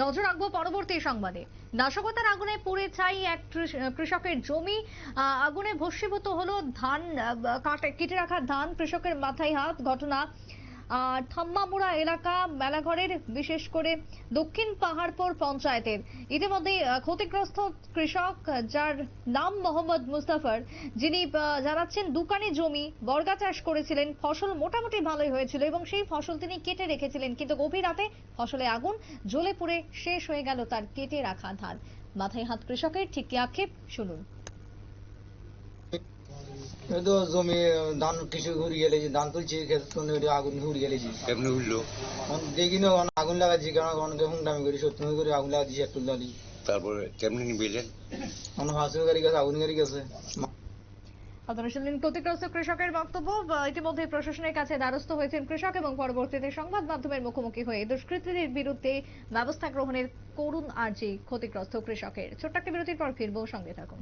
নজর রাখব পরবর্তী সংবাদে। নাশকতার আগুনে পুড়ে চাই এক কৃষকের জমি। আগুনে ভস্মীভূত হলো ধান কাটে কেটে রাখা ধান কৃষকের মাথায় হাত। ঘটনা থাম্মামুড়া এলাকা মেলাঘরের, বিশেষ করে দক্ষিণ পাহাড়পুর পঞ্চায়েতের। ইতিমধ্যে ক্ষতিগ্রস্ত কৃষক, যার নাম মোহাম্মদ মুস্তাফার, যিনি জানাচ্ছেন দোকানে জমি, বর্গা চাষ করেছিলেন, ফসল মোটামুটি ভালোই হয়েছিল এবং সেই ফসল তিনি কেটে রেখেছিলেন, কিন্তু গভীর রাতে ফসলে আগুন জ্বলে পুড়ে শেষ হয়ে গেল তার কেটে রাখা ধান। মাথায় হাত কৃষকের, ঠিক কি আক্ষেপ? শুনুন। তো জমি ধান কিছু ঘুরে গেলেছি ধান তুলছি আগুন ঘুরে গেলেছি কেমনে উঠল দেখি না অনেক আগুন লাগাচ্ছি কারণ অনেকে হুন্ডামি করি সত্যি করে আগুন লাগাচ্ছি একটু দাঁড়ি তারপরে কেমনে নিবেলেন গাড়ি গেছে আগুন গাড়ি গেছে। আপনারা শুনলেন ক্ষতিগ্রস্ত কৃষকের বক্তব্য ইতিমধ্যে প্রশাসনের কাছে দ্বারস্থ হয়েছেন কৃষক এবং পরবর্তীতে সংবাদ মাধ্যমের মুখোমুখি হয়ে দুষ্কৃতীদের বিরুদ্ধে ব্যবস্থা গ্রহণের করুণ আর্জি ক্ষতিগ্রস্ত কৃষকের। ছোট্ট একটা বিরতির পর ফিরবো সঙ্গে থাকুন।